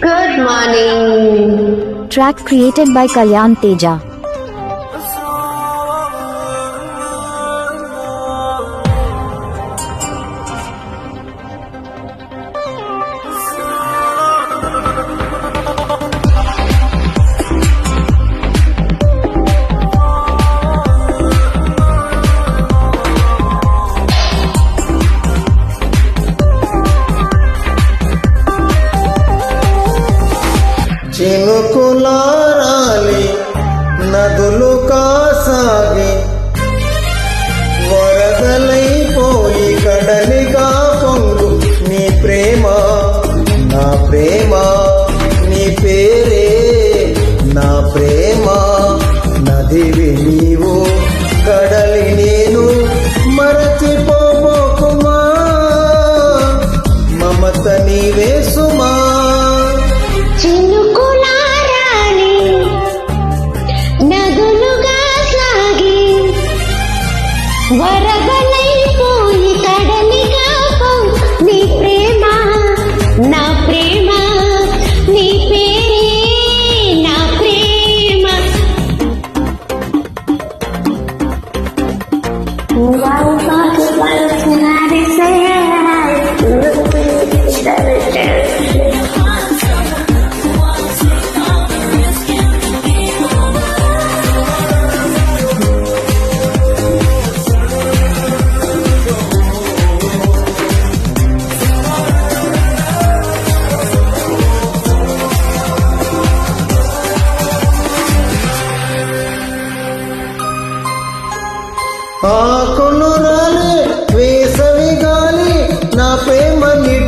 Good morning. Track created by Kalyan Teja. నీవు కడలి నేను మరచిపోబోకుమా మమత నీవే సుమా. వరగలై ఆకులు రాలే వేసవి గాలి నా ప్రేమ నిట్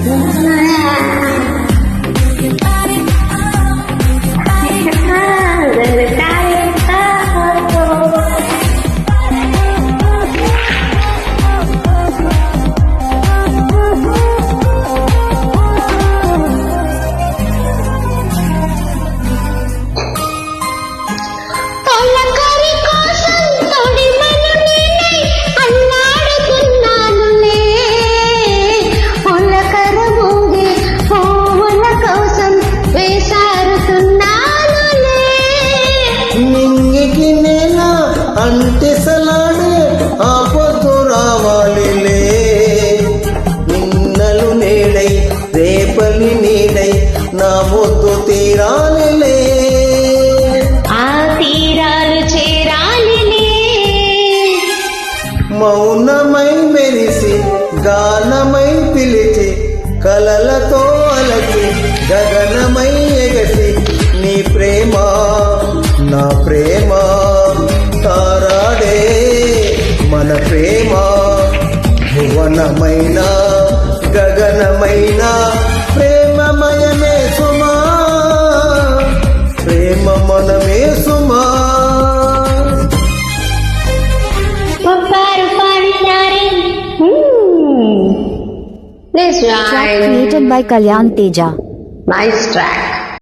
我们 నింగికి నేల అంటిసలాడే ఆ పొద్దు రావాలిలే. నిన్నలు నేడై రేపలి నీడై నా ముద్దు తీరాలిలే. ఆ తీరాలు చేరాలిలే. మౌనమై మెరిసి గానమై పిలిచి కలలతో అలసి గగనమై ఎగసి నీ ప్రేమ నా ప్రేమ తారాడే మన ప్రేమ. భువనమైన గగనమైన ప్రేమమయమే సుమా. ప్రేమ మనమే సుమా. పాడినారే. Please Track created by Kalyan Teja. Nice track.